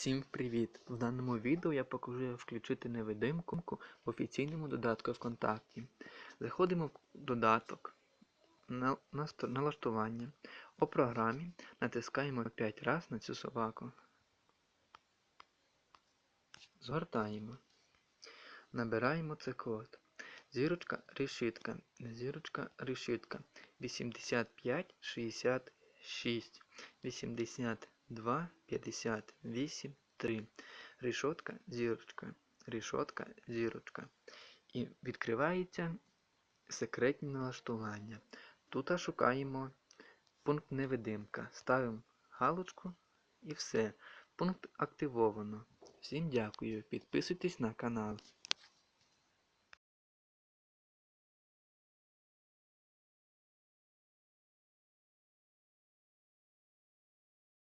Всім привіт! В даному відео я покажу як включити невидимку в офіційному додатку ВКонтакті. Заходимо в додаток, на, налаштування. У програмі натискаємо 5 разів на цю собаку. Згортаємо. Набираємо цей код. Зірочка решітка. Зірочка решітка. 85 66 82 58 3. Рішотка, зірочка. Рішотка, зірочка. І відкривається секретні налаштування. Тут шукаємо пункт невидимка. Ставимо галочку і все. Пункт активовано. Всім дякую. Підписуйтесь на канал.